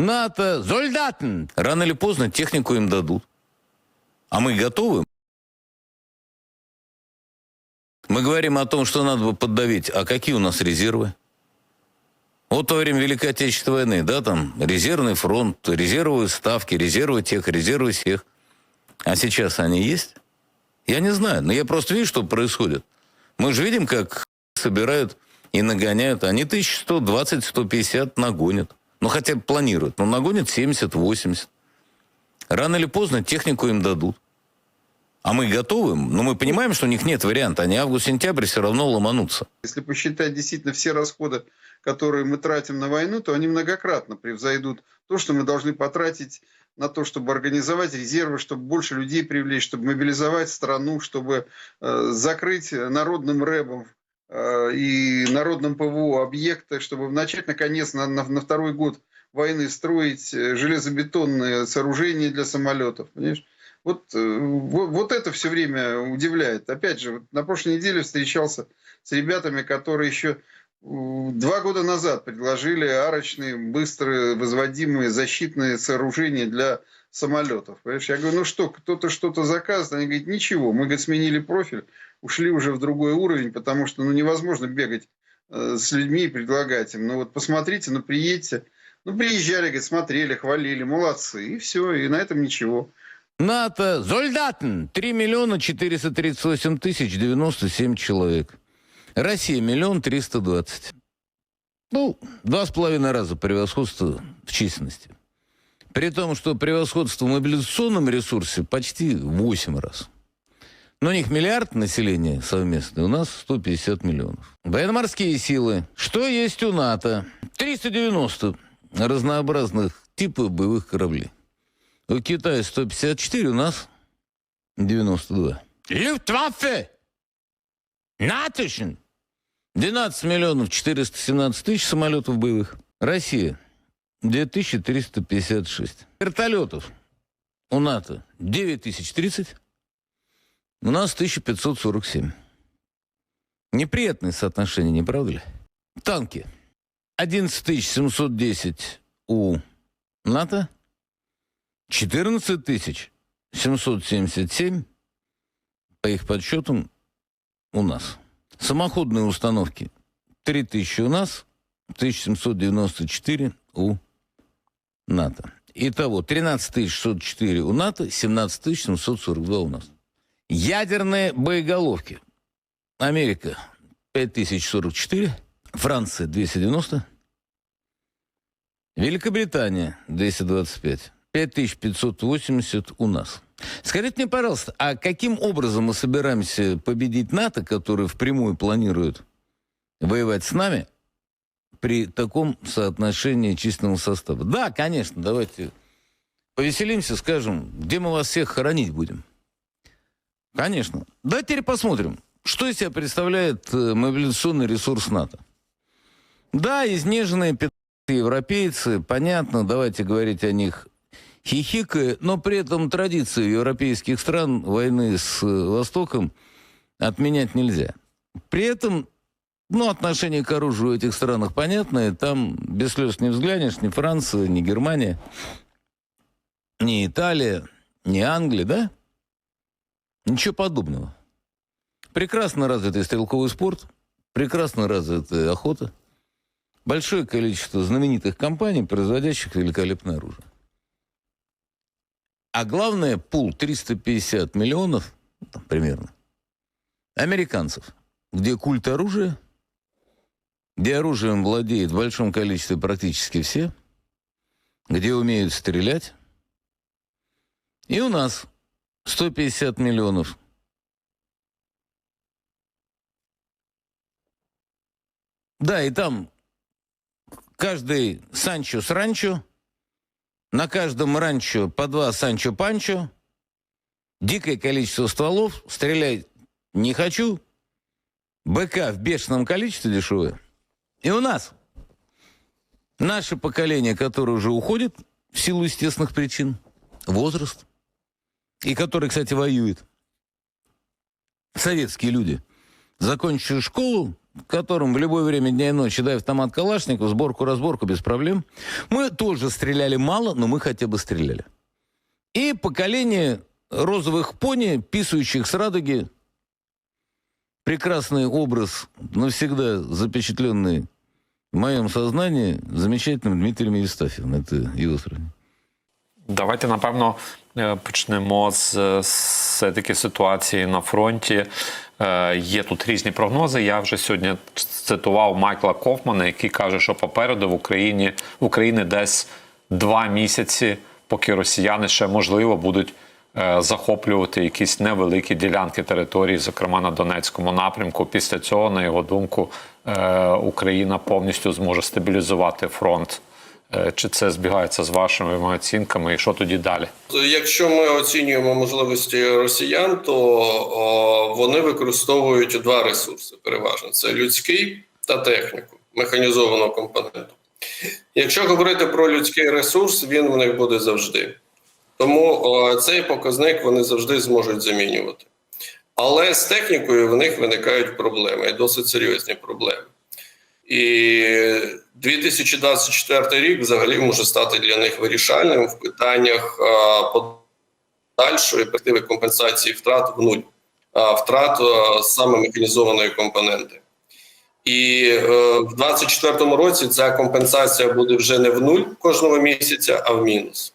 НАТО, солдатен. Рано или поздно технику им дадут. А мы готовы? Мы говорим о том, что надо бы поддавить. А какие у нас резервы? Вот во время Великой Отечественной войны, да, там резервный фронт, резервовые ставки, резервы тех, резервы всех. А сейчас они есть? Я не знаю, но я просто вижу, что происходит. Мы же видим, как собирают и нагоняют. Они 1120-150 нагонят. Ну, хотя планируют. Но нагонят 70-80. Рано или поздно технику им дадут. А мы готовы, но мы понимаем, что у них нет варианта. Они август-сентябрь все равно ломанутся. Если посчитать действительно все расходы, которые мы тратим на войну, то они многократно превзойдут то, что мы должны потратить на то, чтобы организовать резервы, чтобы больше людей привлечь, чтобы мобилизовать страну, чтобы э, закрыть народным рэбом и народным ПВО объекты, чтобы начать, наконец, на, на, на второй год войны строить э, железобетонные сооружения для самолетов. Понимаешь? Вот, э, вот, это все время удивляет. Опять же, на прошлой неделе встречался с ребятами, которые еще два года назад предложили арочные, быстро возводимые защитные сооружения для самолетов. Понимаешь? Я говорю, ну что, кто-то что-то заказывает. Они говорят, ничего, мы говорит, сменили профиль, ушли уже в другой уровень, потому что ну, невозможно бегать э, с людьми и предлагать им. Ну вот посмотрите, ну приедьте. Ну приезжали, говорит, смотрели, хвалили, молодцы. И все, и на этом ничего. НАТО, солдатен, 3 миллиона 438 тысяч 97 человек. Россия миллион триста двадцать. Ну, два с половиной раза превосходство в численности. При том, что превосходство в мобилизационном ресурсе почти в 8 раз. Но у них миллиард населения совместное, у нас 150 миллионов. Военно-морские силы. Что есть у НАТО? 390 разнообразных типов боевых кораблей. У Китая 154, у нас 92. Люфтваффе! Натышин! 12 миллионов 417 тысяч самолетов боевых. Россия 2356. Вертолетов у НАТО 9030. У нас 1547. Неприятное соотношение, не правда ли? Танки 11710 у НАТО, 14 тысяч 777, по их подсчетам, у нас. Самоходные установки 3 тысячи у нас, 1794 у НАТО. Итого 13 604 у НАТО, 17 742 у нас. Ядерные боеголовки. Америка 5044, Франция 290, Великобритания 225. 5580 у нас. Скажите мне, пожалуйста, а каким образом мы собираемся победить НАТО, который впрямую планирует воевать с нами при таком соотношении численного состава? Да, конечно, давайте повеселимся, скажем, где мы вас всех хоронить будем. Конечно. Давайте теперь посмотрим, что из себя представляет э, мобилизационный ресурс НАТО. Да, изнеженные европейцы, понятно, давайте говорить о них хихикая, но при этом традиции европейских стран войны с э, Востоком отменять нельзя. При этом, ну, отношение к оружию в этих странах понятное, там без слез не взглянешь, ни Франция, ни Германия, ни Италия, ни Англия, да? Ничего подобного. Прекрасно развитый стрелковый спорт, прекрасно развитая охота, большое количество знаменитых компаний, производящих великолепное оружие. А главное, пул 350 миллионов, там, примерно, американцев, где культ оружия, где оружием владеет в большом количестве практически все, где умеют стрелять. И у нас 150 миллионов. Да, и там каждый Санчо с ранчо – на каждом ранчо по два Санчо Панчо, дикое количество стволов, стрелять не хочу, БК в бешеном количестве дешевое. И у нас наше поколение, которое уже уходит в силу естественных причин, возраст, и который, кстати, воюет, советские люди, закончившие школу, которым в любое время дня и ночи дай автомат Калашников, сборку-разборку без проблем. Мы тоже стреляли мало, но мы хотя бы стреляли. И поколение розовых пони, писающих с радуги, прекрасный образ, навсегда запечатленный в моем сознании, замечательным Дмитрием Евстафьевым. Это его сравнение. Давайте напевно е, почнемо з все-таки ситуації на фронті. Е, Є тут різні прогнози. Я вже сьогодні цитував Майкла Кофмана, який каже, що попереду в Україні в Україні десь два місяці, поки росіяни ще можливо будуть е, захоплювати якісь невеликі ділянки території, зокрема на Донецькому напрямку. Після цього, на його думку, е, Україна повністю зможе стабілізувати фронт. Е, Чи це збігається з вашими оцінками, і що тоді далі? Якщо ми оцінюємо можливості росіян, то вони використовують два ресурси переважно: це людський та техніку механізованого компоненту. Якщо говорити про людський ресурс, він у них буде завжди. Тому цей показник вони завжди зможуть замінювати. Але з технікою в них виникають проблеми, і досить серйозні проблеми. І 2024 рік взагалі може стати для них вирішальним в питаннях подальшої перспективи компенсації втрат в нуль, втрат саме механізованої компоненти. І е, в 2024 році ця компенсація буде вже не в нуль кожного місяця, а в мінус.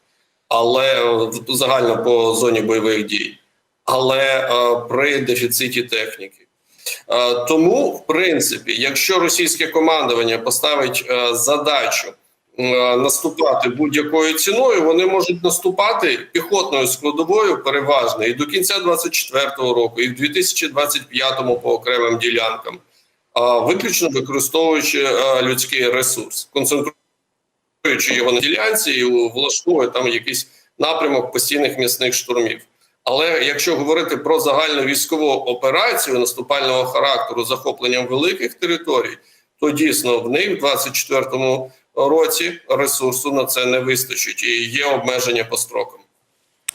але е, загально по зоні бойових дій, але е, при дефіциті техніки. Е, тому, в принципі, якщо російське командування поставить задачу наступати будь-якою ціною, вони можуть наступати піхотною складовою переважно і до кінця 2024 року, і в 2025 по окремим ділянкам, виключно використовуючи людський ресурс, концентруючи концентруючи його на ділянці і влаштовує там якийсь напрямок постійних місних штурмів. Але якщо говорити про загальну військову операцію наступального характеру захопленням великих територій, то дійсно в них в 24-му році ресурсу на це не вистачить і є обмеження по строкам.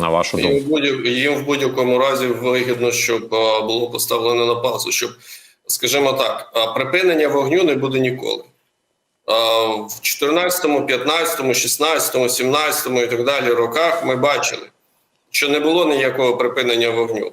на вашу думку. Їм в будь- їм в будь-якому разі вигідно, щоб було поставлено на паузу, щоб, скажімо так, припинення вогню не буде ніколи. А, В 14, 15, 16, 17 і так далі роках ми бачили, що не було ніякого припинення вогню.